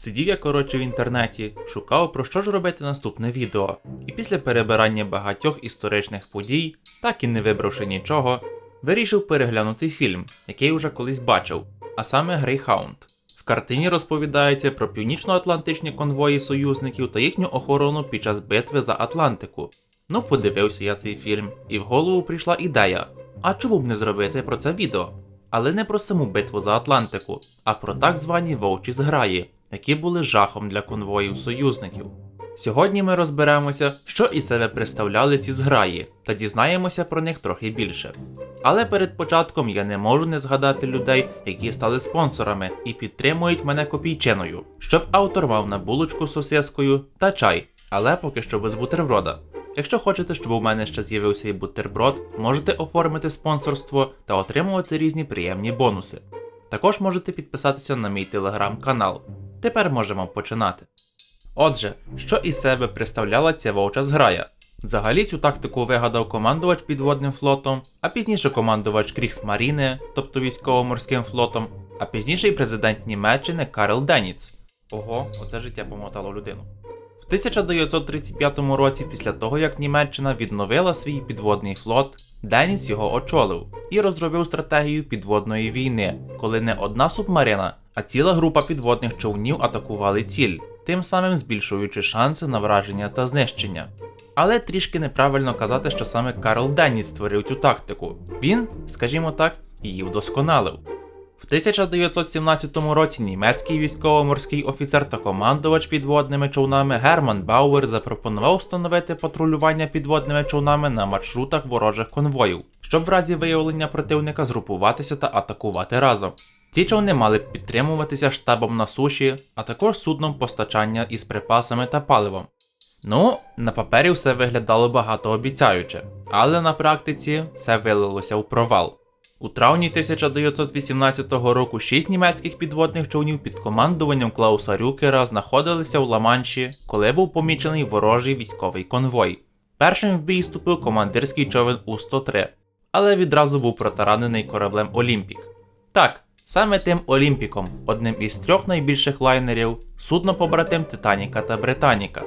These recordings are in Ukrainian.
Сидів я коротше в інтернеті, шукав про що ж робити наступне відео, і після перебирання багатьох історичних подій, так і не вибравши нічого, вирішив переглянути фільм, який уже колись бачив, а саме Грейхаунд. В картині розповідається про північно-атлантичні конвої союзників та їхню охорону під час битви за Атлантику. Ну, подивився я цей фільм, і в голову прийшла ідея: а чому б не зробити про це відео? Але не про саму битву за Атлантику, а про так звані вовчі зграї, які були жахом для конвоїв союзників. Сьогодні ми розберемося, що із себе представляли ці зграї, та дізнаємося про них трохи більше. Але перед початком я не можу не згадати людей, які стали спонсорами і підтримують мене копійчиною, щоб автор мав на булочку з сосискою та чай, але поки що без бутерброда. Якщо хочете, щоб у мене ще з'явився і бутерброд, можете оформити спонсорство та отримувати різні приємні бонуси. Також можете підписатися на мій телеграм-канал. Тепер можемо починати. Отже, що із себе представляла ця вовча зграя? Взагалі цю тактику вигадав командувач підводним флотом, а пізніше командувач Крігсмаріни, тобто військово-морським флотом, а пізніше й президент Німеччини Карл Деніц. Ого, оце життя помотало людину. В 1935 році, після того як Німеччина відновила свій підводний флот, Деніц його очолив і розробив стратегію підводної війни, коли не одна субмарина, а ціла група підводних човнів атакували ціль, тим самим збільшуючи шанси на враження та знищення. Але трішки неправильно казати, що саме Карл Деніс створив цю тактику. Він, скажімо так, її вдосконалив. В 1917 році німецький військово-морський офіцер та командувач підводними човнами Герман Бауер запропонував встановити патрулювання підводними човнами на маршрутах ворожих конвоїв, щоб в разі виявлення противника згрупуватися та атакувати разом. Ці човни мали підтримуватися штабом на суші, а також судном постачання із припасами та паливом. Ну, на папері все виглядало багатообіцяюче, але на практиці все вилилося в провал. У травні 1918 року шість німецьких підводних човнів під командуванням Клауса Рюкера знаходилися в Ла-Манші, коли був помічений ворожий військовий конвой. Першим в бій ступив командирський човен У-103, але відразу був протаранений кораблем Олімпік. Так, саме тим Олімпіком, одним із трьох найбільших лайнерів, судно побратим Титаніка та Британіка.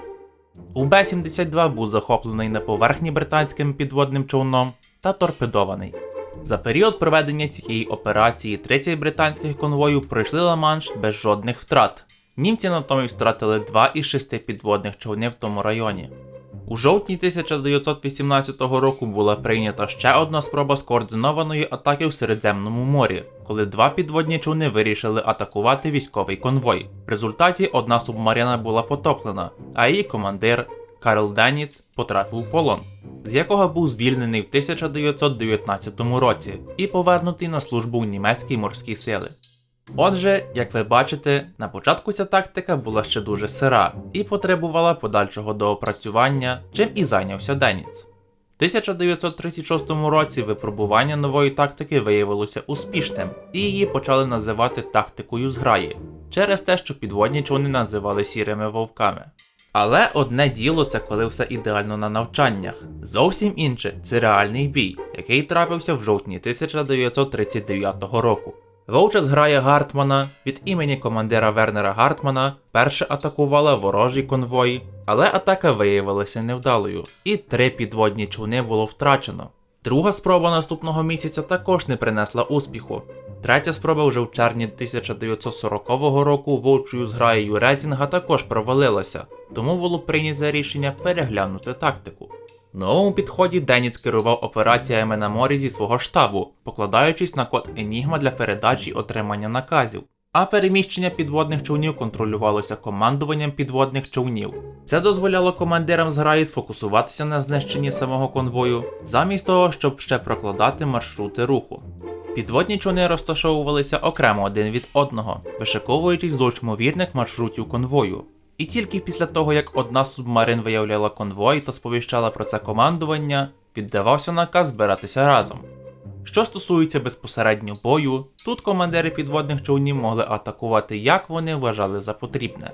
У Б-72 був захоплений на поверхні британським підводним човном та торпедований. За період проведення цієї операції 30 британських конвоїв пройшли Ла-Манш без жодних втрат. Німці натомість втратили 2 із 6 підводних човнів в тому районі. У жовтні 1918 року була прийнята ще одна спроба скоординованої атаки в Середземному морі, коли два підводні човни вирішили атакувати військовий конвой. В результаті одна субмарина була потоплена, а її командир Карл Деніц потрапив у полон, з якого був звільнений в 1919 році і повернутий на службу у німецькі морські сили. Отже, як ви бачите, на початку ця тактика була ще дуже сира і потребувала подальшого доопрацювання, чим і зайнявся Деніц. В 1936 році випробування нової тактики виявилося успішним, і її почали називати тактикою зграї, через те, що підводні човни називали сірими вовками. Але одне діло це коли все ідеально на навчаннях. Зовсім інше це реальний бій, який трапився в жовтні 1939 року. Вовча зграя Гартмана від імені командира Вернера Гартмана перше атакувала ворожий конвой, але атака виявилася невдалою, і три підводні човни було втрачено. Друга спроба наступного місяця також не принесла успіху. Третя спроба вже в червні 1940 року вовчою зграєю Резінга також провалилася, тому було прийнято рішення переглянути тактику. Новому підході Деніц керував операціями на морі зі свого штабу, покладаючись на код Енігма для передачі і отримання наказів. А переміщення підводних човнів контролювалося командуванням підводних човнів. Це дозволяло командирам зграї сфокусуватися на знищенні самого конвою, замість того, щоб ще прокладати маршрути руху. Підводні човни розташовувалися окремо один від одного, вишиковуючись вздовж ймовірних маршрутів конвою. І тільки після того, як одна субмарин виявляла конвой та сповіщала про це командування, віддавався наказ збиратися разом. Що стосується безпосередньо бою, тут командири підводних човнів могли атакувати як вони вважали за потрібне.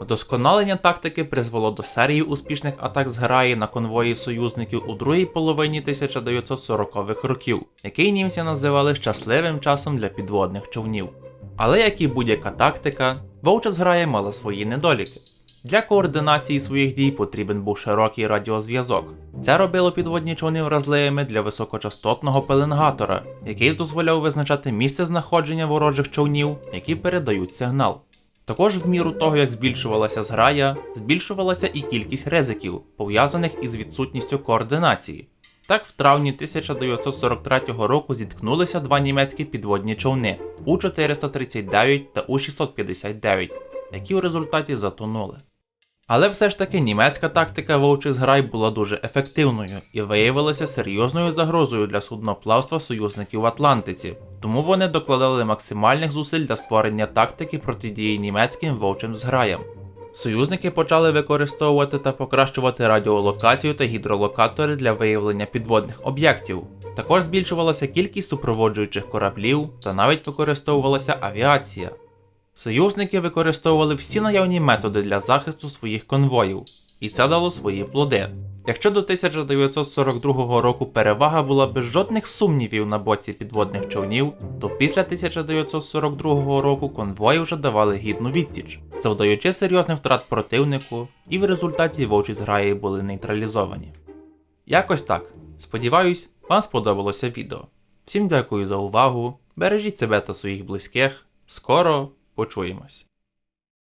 Вдосконалення тактики призвело до серії успішних атак зграї на конвої союзників у другій половині 1940-х років, який німці називали щасливим часом для підводних човнів. Але як і будь-яка тактика, вовча зграя мала свої недоліки. Для координації своїх дій потрібен був широкий радіозв'язок. Це робило підводні човни вразливими для високочастотного пеленгатора, який дозволяв визначати місце знаходження ворожих човнів, які передають сигнал. Також в міру того, як збільшувалася зграя, збільшувалася і кількість ризиків, пов'язаних із відсутністю координації. Так, в травні 1943 року зіткнулися два німецькі підводні човни У-439 та У-659, які в результаті затонули. Але все ж таки німецька тактика вовчих зграй була дуже ефективною і виявилася серйозною загрозою для судноплавства союзників в Атлантиці, тому вони докладали максимальних зусиль для створення тактики протидії німецьким вовчим зграям. Союзники почали використовувати та покращувати радіолокацію та гідролокатори для виявлення підводних об'єктів. Також збільшувалася кількість супроводжуючих кораблів та навіть використовувалася авіація. Союзники використовували всі наявні методи для захисту своїх конвоїв, і це дало свої плоди. Якщо до 1942 року перевага була без жодних сумнівів на боці підводних човнів, то після 1942 року конвої вже давали гідну відсіч, завдаючи серйозних втрат противнику, і в результаті вовчі зграї були нейтралізовані. Якось так. Сподіваюсь, вам сподобалося відео. Всім дякую за увагу, бережіть себе та своїх близьких. Скоро почуємось.